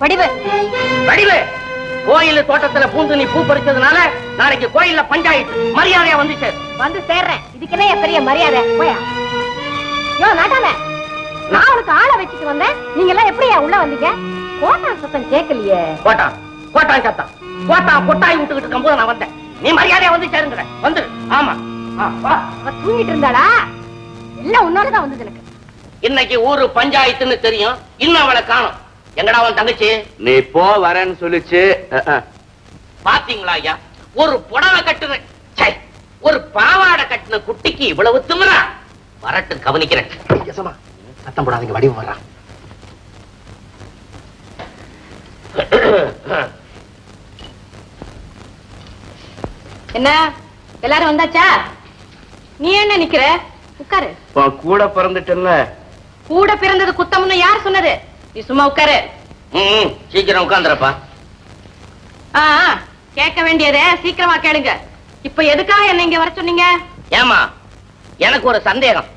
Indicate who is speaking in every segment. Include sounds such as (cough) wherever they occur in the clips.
Speaker 1: வடிவு.
Speaker 2: வடிவு. கோயில் தோட்டத்துல பூந்து நீ பூ பறிச்சதுனால நாளைக்கு கோயில்ல பஞ்சாயத்து மரியாதையா வந்துச்சு
Speaker 1: வந்து சேர்றேன். இதுக்குன்னே என் பெரிய மரியாதை? போயா. யோ நாட்டாம. நான் உனக்கு ஆளை வச்சுட்டு வந்தேன். நீங்க எல்லாம் எப்படியா உள்ள வந்தீங்க? கோட்டா சத்தம் கேட்கலையே.
Speaker 2: கோட்டான். கோட்டான் சத்தம். கோட்டான் கொட்டாய் விட்டுக்கிட்டு இருக்கும்போது நான் வந்தேன். நீ மரியாதையா வந்து சேருங்கிற. வந்து. ஆமா.
Speaker 1: தூங்கிட்டு இருந்தாளா? எல்லாம் உன்னாலதான் வந்தது எனக்கு.
Speaker 2: இன்னைக்கு ஊரு பஞ்சாயத்துன்னு தெரியும். இன்னும் அவளை காணும். எங்கடா உன் தங்கச்சி?
Speaker 3: நீ போ வரேன்னு சொல்லிச்சு.
Speaker 2: பாத்தீங்களா ஐயா? ஒரு புடவை கட்டுன ஒரு பாவாடை கட்டின குட்டிக்கு இவ்வளவு திமிரா? வரட்டு கவனிக்கிறேன்.
Speaker 4: சத்தம் போடாதீங்க வடிவு வர்றான்
Speaker 1: என்ன? எல்லாரும் வந்தாச்சா? நீ என்ன நிக்கிற? உட்காரு.
Speaker 3: உன் கூட பிறந்துட்டேன்ல.
Speaker 1: கூட பிறந்தது குத்தம்னு யார் சொன்னது? நீ சும்மா உட்காரு.
Speaker 2: ம், சீக்கிரம் உட்காந்துறப்பா
Speaker 1: ஆ கேட்க வேண்டியதே சீக்கிரமா கேளுங்க. இப்ப எதுக்காக என்ன இங்க வர சொன்னீங்க?
Speaker 2: ஏமா எனக்கு ஒரு சந்தேகம்.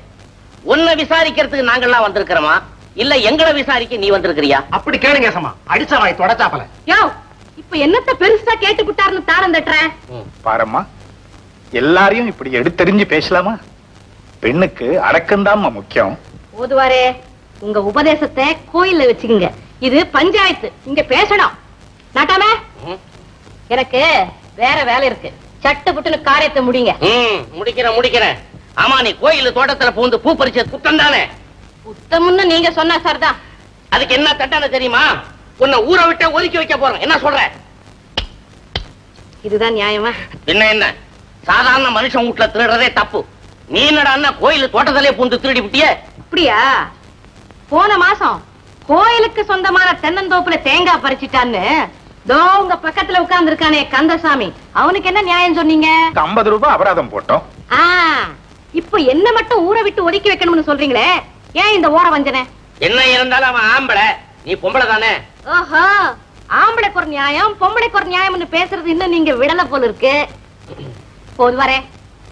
Speaker 2: உன்னை விசாரிக்கிறதுக்கு நாங்கெல்லாம் வந்திருக்கிறோமா? இல்ல எங்களை விசாரிக்க நீ வந்திருக்கிறியா?
Speaker 4: அப்படி கேளுங்க யசமா அடிச்ச வாய் தொடச்சாப்பல
Speaker 1: யோ இப்ப என்னத்த பெருசா கேட்டு விட்டாருன்னு தாளம் தட்டுறேன்
Speaker 5: பாரம்மா. எல்லாரையும் இப்படி எடுத்தெறிஞ்சு பேசலாமா? பெண்ணுக்கு அடக்கம்தாம்மா முக்கியம்.
Speaker 1: ஓதுவாரே உங்க உபதேசத்தை கோயில்ல வச்சுக்கோங்க. இது பஞ்சாயத்து. இங்க பேசணும். நாட்டாம. எனக்கு வேற வேலை இருக்கு. சட்டு புட்டுன்னு காரியத்தை முடிங்க.
Speaker 2: முடிக்கிறேன் முடிக்கிறேன். ஆமா நீ கோயில் தோட்டத்துல பூந்து பூ பறிச்ச குத்தம் தானே?
Speaker 1: புத்தமுன்னு நீங்க சொன்ன சார்தான்
Speaker 2: அதுக்கு என்ன தண்டனை தெரியுமா? உன்னை ஊரை விட்டு ஒதுக்கி வைக்க போறேன். என்ன சொல்ற?
Speaker 1: இதுதான் நியாயமா?
Speaker 2: என்ன என்ன? சாதாரண மனுஷன் வீட்டுல திருடுறதே தப்பு. நீ என்னடா கோயில் தோட்டத்திலே பூந்து திருடி விட்டியே
Speaker 1: அப்படியா? போன மாசம் கோயிலுக்கு சொந்தமான தென்னந்தோப்புல தேங்காய் பறிச்சிட்டான்னு தோ உங்க பக்கத்துல உட்கார்ந்து இருக்கானே கந்தசாமி. அவனுக்கு என்ன நியாயம் சொன்னீங்க?
Speaker 5: ஐம்பது ரூபாய் அபராதம் போட்டோம்.
Speaker 1: ஆ இப்ப என்ன மட்டும் ஊரை விட்டு ஒதுக்கி வைக்கணும்னு சொல்றீங்களே? ஏன் இந்த ஓர வஞ்சனை?
Speaker 2: என்ன இருந்தாலும் அவன் ஆம்பளை. நீ பொம்பளை தானே?
Speaker 1: ஓஹோ ஆம்பளைக்கு ஒரு நியாயம் பொம்பளைக்கு ஒரு நியாயம்னு பேசுறது இன்னும் நீங்க விடல போல இருக்கு. போது வரேன்.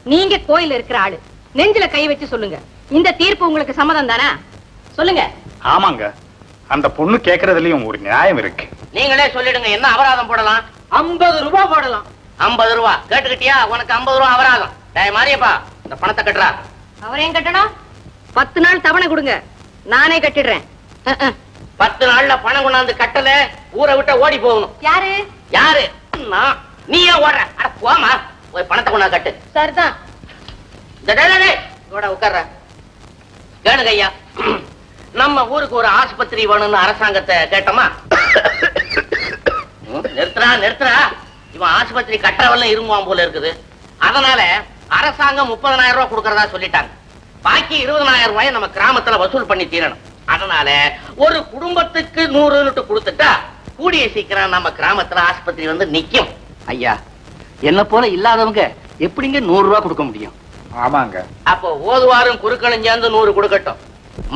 Speaker 1: நீங்க கோயில்ல இருக்கிற ஆளு. நெஞ்சில கை வச்சு சொல்லுங்க. இந்த தீர்ப்பு உங்களுக்கு சம்மதம் தானே? சொல்லுங்க.
Speaker 5: ஆமாங்க. அந்த பொண்ணு கேக்குறதுலயும் ஒரு நியாயம் இருக்கு.
Speaker 2: நீங்களே சொல்லிடுங்க என்ன அபராதம் போடலாம்?
Speaker 4: ஐம்பது ரூபாய் போடலாம்.
Speaker 2: ஐம்பது ரூபா. கேட்டுக்கிட்டியா? உனக்கு ஐம்பது ரூபா அபராதம். டேய் மாரியப்பா இந்த பணத்தை கட்டுறா.
Speaker 1: அவரையும் கட்டணும்? பத்து நாள் தவணை கொடுங்க. நானே கட்டிடுறேன்.
Speaker 2: பத்து நாள்ல பணம் கொண்டாந்து கட்டல ஊரை விட்டு ஓடி போகணும்.
Speaker 1: யாரு?
Speaker 2: யாரு? நான் நீ ஏன் ஓடுற? அட போமா போய் பணத்தை கொண்டாந்து கட்டு.
Speaker 1: சரிதான்.
Speaker 2: இந்த உட்கார்ற. கேளுங்க ஐயா. நம்ம ஊருக்கு ஒரு ஆஸ்பத்திரி வேணும்னு அரசாங்கத்தை கேட்டோமா? (coughs) நிறுத்துறா நிறுத்துறா இவன் ஆஸ்பத்திரி கட்டுறவெல்லாம் இருமுவான் போல இருக்குது. அதனால அரசாங்கம் முப்பதனாயிரம் ரூபாய் கொடுக்கறதா சொல்லிட்டாங்க. பாக்கி இருபதனாயிரம் ரூபாயை நம்ம கிராமத்துல வசூல் பண்ணி தீரணும். அதனால ஒரு குடும்பத்துக்கு நூறுன்னு கொடுத்துட்டா கூடிய சீக்கிரம் நம்ம கிராமத்துல ஆஸ்பத்திரி வந்து நிக்கும்.
Speaker 3: ஐயா என்ன போல இல்லாதவங்க எப்படிங்க நூறு ரூபாய் கொடுக்க முடியும்?
Speaker 5: ஆமாங்க.
Speaker 2: அப்போ ஓதுவாரும் குறுக்களும் சேர்ந்து நூறு கொடுக்கட்டும்.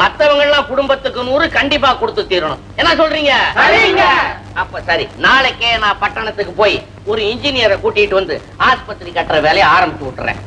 Speaker 2: மத்தவங்க எல்லாம் குடும்பத்துக்கு நூறு கண்டிப்பா கொடுத்து தீரணும். என்ன சொல்றீங்க. அப்ப சரி நாளைக்கே நான் பட்டணத்துக்கு போய் ஒரு இன்ஜினியரை கூட்டிட்டு வந்து ஆஸ்பத்திரி கட்டுற வேலையை ஆரம்பிச்சு விட்டுறேன்.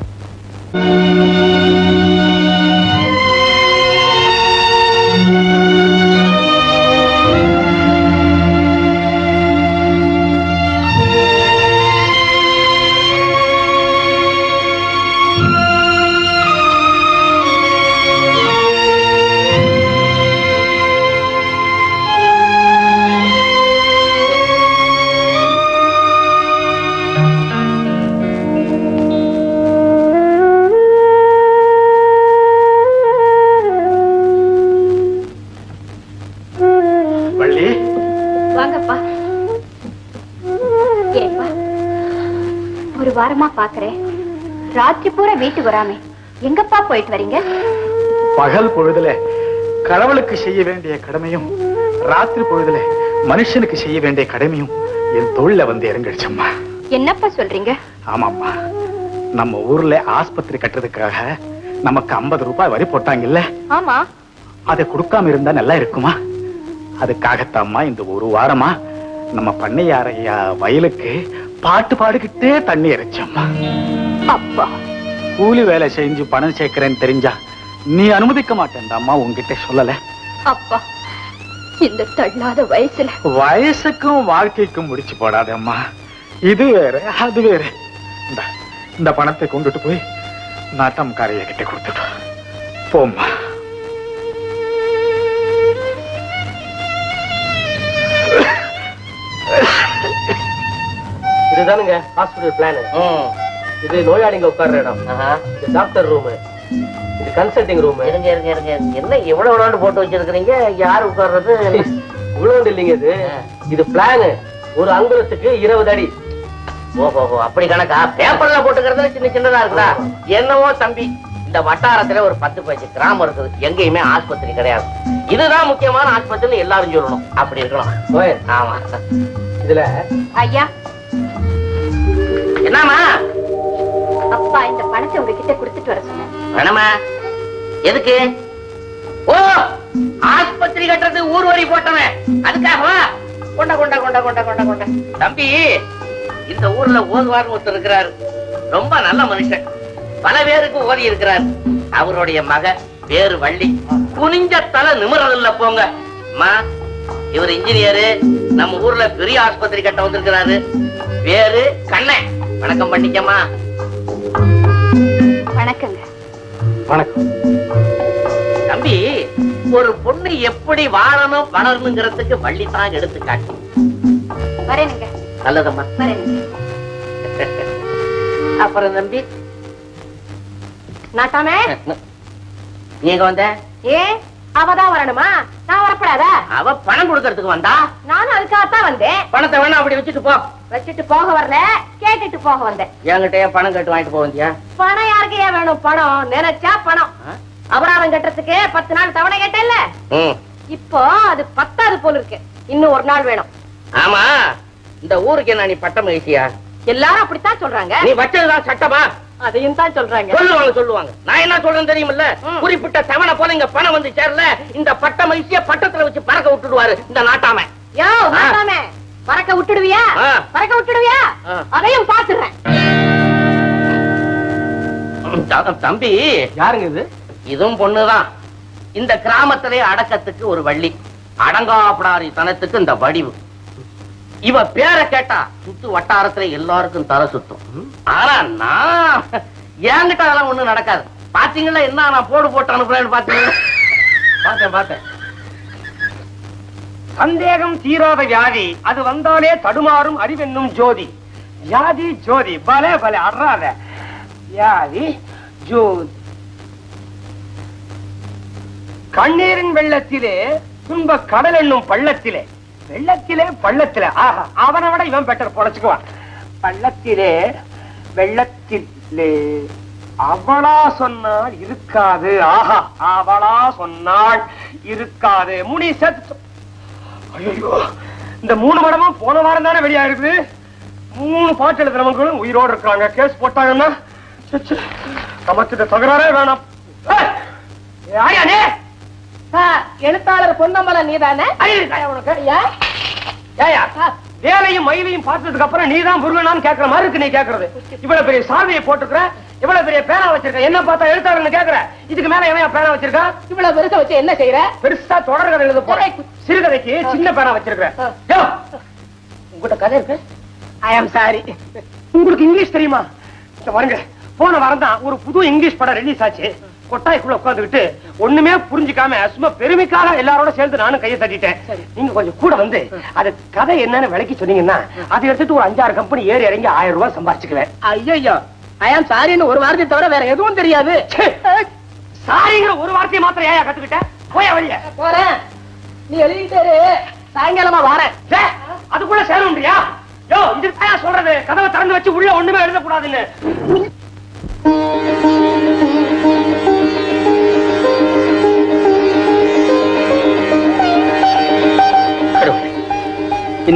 Speaker 1: வாரமா பாக்குறேன். ராத்திரி பூரா வீட்டுக்கு வராமே. எங்கப்பா போயிட்டு வரீங்க?
Speaker 5: பகல் பொழுதுல கடவுளுக்கு செய்ய வேண்டிய கடமையும் ராத்திரி பொழுதுல மனுஷனுக்கு செய்ய வேண்டிய கடமையும் என் தோல்ல வந்து இறங்கிடுச்சம்மா
Speaker 1: என்னப்பா சொல்றீங்க?
Speaker 5: ஆமாம்மா. நம்ம ஊர்ல ஆஸ்பத்திரி கட்டுறதுக்காக நமக்கு 50 ரூபாய் வரி போட்டாங்கல்ல?
Speaker 1: ஆமா.
Speaker 5: அதை கொடுக்காம இருந்தா நல்லா இருக்குமா? அதுக்காகத்தாம்மா இந்த ஒரு வாரமா நம்ம பண்ணையாரையா வயலுக்கு பாட்டு பாடிக்கிட்டே தண்ணி இறைச்சம்மா
Speaker 1: அப்பா
Speaker 5: கூலி வேலை செஞ்சு பணம் சேர்க்கிறேன்னு தெரிஞ்சா நீ அனுமதிக்க மாட்டேன்டாம்மா உன்கிட்ட சொல்லல.
Speaker 1: அப்பா இந்த தள்ளாத வயசுல.
Speaker 5: வயசுக்கும் வாழ்க்கைக்கும் முடிச்சு போடாதம்மா இது வேற அது வேற. இந்தா, இந்த பணத்தை கொண்டுட்டு போய் நாட்டம் காரைய கிட்ட கொடுத்துட்டு வா. போம்மா.
Speaker 4: இதுதானுங்க ஹாஸ்பிடல் பிளான். இது நோயாளிங்க உட்கார்ற இடம். இது டாக்டர் ரூம் இது கன்சல்டிங் ரூம்
Speaker 2: இருங்க இருங்க இருங்க. என்ன இவ்வளவு விளையாண்டு போட்டு வச்சிருக்கிறீங்க? யார் உட்கார்றது? (laughs)
Speaker 4: இவ்வளவு இல்லைங்க இது. இது பிளான் ஒரு அங்குலத்துக்கு இருபது அடி.
Speaker 2: ஓஹோ அப்படி கணக்கா? பேப்பர்ல போட்டுக்கிறது சின்ன சின்னதா இருக்குதா? என்னவோ தம்பி இந்த வட்டாரத்துல ஒரு பத்து பதினஞ்சு கிராமம் இருக்குது. எங்கேயுமே ஆஸ்பத்திரி கிடையாது. இதுதான் முக்கியமான ஆஸ்பத்திரின்னு எல்லாரும் சொல்லணும். அப்படி இருக்கணும்.
Speaker 4: கோயல்,
Speaker 2: ஆமா.
Speaker 4: இதுல
Speaker 1: ஐயா
Speaker 2: என்னம்மா?
Speaker 1: அப்பா இந்த பணத்தை உங்ககிட்ட கொடுத்துட்டு வர சொன்னார்
Speaker 2: வேணாமா எதுக்கு? ஓ ஆஸ்பத்திரி கட்டுறது ஊர் வரி போட்டவன். அதுக்காகவா கொண்ட கொண்ட கொண்ட கொண்ட கொண்ட கொண்ட. தம்பி இந்த ஊர்ல ஓதுவார் ஒருத்தர் இருக்கிறாரு. ரொம்ப நல்ல மனுஷன். பல பேருக்கு ஓதி இருக்கிறார். அவருடைய மக பேரு வள்ளி. குனிஞ்ச தலை நிமிரதில்ல போங்க. அம்மா இவர் இன்ஜினியரு. நம்ம ஊர்ல பெரிய ஆஸ்பத்திரி கட்ட வந்திருக்கிறாரு. பேரு கண்ணன். வணக்கம் பண்ணிக்கம்மா.
Speaker 1: வணக்கங்க.
Speaker 4: வணக்கம்.
Speaker 2: தம்பி ஒரு பொண்ணு எப்படி வாழணும் வளரணுங்கிறதுக்கு வள்ளி தான் எடுத்து காட்டு
Speaker 1: வரேனுங்க.
Speaker 2: நல்லதம்மா.
Speaker 1: வரேனுங்க. (laughs)
Speaker 2: அப்புறம் தம்பி?
Speaker 1: நாட்டாமே
Speaker 2: நீ எங்க வந்த?
Speaker 1: ஏ அவதான் வரணுமா? நான் வரப்படாதா
Speaker 2: அவ பணம் கொடுக்கறதுக்கு வந்தா?
Speaker 1: நானும் அதுக்காகத்தான் வந்தேன்.
Speaker 2: பணத்தை வேணா அப்படி வச்சுட்டு போ.
Speaker 1: வச்சுட்டு போக வரல. கேட்டுட்டு போக வந்தேன்.
Speaker 2: என்கிட்ட ஏன் பணம் கட்டு வாங்கிட்டு போவந்தியா
Speaker 1: பணம் யாருக்கு ஏன் வேணும்? பணம். நினைச்சா பணம். அபராதம் கட்டுறதுக்கு பத்து நாள் தவணை கேட்டேன்ல. இப்போ அது பத்தாது போல இருக்கு. இன்னும் ஒரு நாள் வேணும்.
Speaker 2: ஆமா. இந்த ஊருக்கு என்ன நீ பட்டம் வயசியா
Speaker 1: எல்லாரும் அப்படித்தான் சொல்றாங்க.
Speaker 2: நீ வச்சதுதான் சட்டமா?
Speaker 1: அதையும் தான் சொல்றாங்க.
Speaker 2: சொல்லுவாங்க சொல்லுவாங்க. நான் என்ன சொல்றேன் தெரியுமில்ல. குறிப்பிட்ட தவணை போல இங்க பணம் வந்து சேரல. இந்த பட்ட மகிழ்ச்சிய பட்டத்துல வச்சு பறக்க விட்டுடுவாரு இந்த நாட்டாம.
Speaker 1: யோ நாட்டாமே பறக்க விட்டுடுவியா. பறக்க விட்டுடுவியா. அதையும் பாத்துறேன்
Speaker 2: தம்பி.
Speaker 4: யாருங்க இது?
Speaker 2: இதுவும் பொண்ணுதான். இந்த கிராமத்திலே அடக்கத்துக்கு ஒரு வள்ளி. அடங்காப்படாரி தனத்துக்கு இந்த வடிவு. இவ பேரை கேட்டா சுத்து வட்டாரத்துல எல்லாருக்கும் தலை சுத்தும். ஆனா நான் என்கிட்ட அதெல்லாம் ஒண்ணும் நடக்காது. பாத்தீங்களா என்ன நான் போடு போட்டு அனுப்புறேன்னு பாத்தீங்களா?
Speaker 4: பார்த்தேன் பார்த்தேன். சந்தேகம் தீராத வியாதி அது வந்தாலே தடுமாறும் அறிவென்னும் ஜோதி. வியாதி ஜோதி பலே பலே அறாத. வியாதி ஜோதி. கண்ணீரின் வெள்ளத்திலே துன்ப கடல் என்னும் பள்ளத்திலே வெள்ளத்திலே பள்ளத்தில. ஆஹா அவனை விட இவன் பெட்டர் பொழைச்சுக்குவான். பள்ளத்திலே வெள்ளத்திலே. அவளா சொன்னால் இருக்காது. ஆஹா அவளா சொன்னால் இருக்காது. முனி செத்து ஐயோ இந்த மூணு படமும் போன வாரம் தானே வெளியாயிருக்குது? மூணு பாட்டு எழுதுறவங்களும் உயிரோடு இருக்காங்க கேஸ் போட்டாங்கன்னா நமக்கு இந்த தகராறே வேணாம்.
Speaker 1: எழுத்தாளர் பொன்னம்பலம் நீதானே?
Speaker 4: ஐயா, உனக்கு ஏயா வேலையும் மயிலையும் பார்த்ததுக்கு அப்புறம் நீதான் முருகனான்னு கேக்குற மாதிரி இருக்கு நீ கேக்குறது. இவ்வளவு பெரிய சாவியை போட்டுக்கிற இவ்வளவு பெரிய பேனா வச்சிருக்க என்ன பார்த்தா எழுத்தாளர்னு கேக்குற. இதுக்கு மேல எவன் பேனா வச்சிருக்கா?
Speaker 1: இவ்வளவு பெருசா வச்சு என்ன செய்யற
Speaker 4: பெருசா தொடர்கதை எழுத போறேன் சிறுகதைக்கு சின்ன பேனா வச்சிருக்கிறேன் யோ, உங்ககிட்ட கதை இருக்கு? ஐ ஆம் சாரி உங்களுக்கு இங்கிலீஷ் தெரியுமா? பாருங்க போன வாரம் தான் ஒரு புது இங்கிலீஷ் படம் ரிலீஸ் ஆச்சு. கொட்டாய்க்குள்ள உட்காந்துக்கிட்டு ஒண்ணுமே புரிஞ்சுக்காம சும்மா பெருமைக்காக எல்லாரோட சேர்ந்து நானும் கையை தட்டிட்டேன். நீங்க கொஞ்சம் கூட வந்து அது கதை என்னன்னு விளக்கி சொன்னீங்கன்னா அதை எடுத்துட்டு ஒரு அஞ்சாறு கம்பெனி ஏறி இறங்கி ஆயிரம் ரூபாய் சம்பாதிச்சுக்குவேன்
Speaker 1: ஐயோ ஐ ஆம் சாரின்னு ஒரு வார்த்தை தவிர வேற எதுவும் தெரியாது.
Speaker 4: சாரிங்கிற ஒரு வார்த்தையை மாத்திரம் ஏன் கத்துக்கிட்ட? போய வழிய
Speaker 1: போறேன். நீ எழுதிட்டு இரு. சாயங்காலமா வரேன்.
Speaker 4: அதுக்குள்ள சேரணும்ன்றியா யோ இது தான் சொல்றது கதவை திறந்து வச்சு உள்ள ஒண்ணுமே எழுதக்கூடாதுன்னு.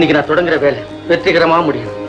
Speaker 2: இன்னைக்கு நான் தொடங்குற வேலை வெற்றிகரமா முடியும்.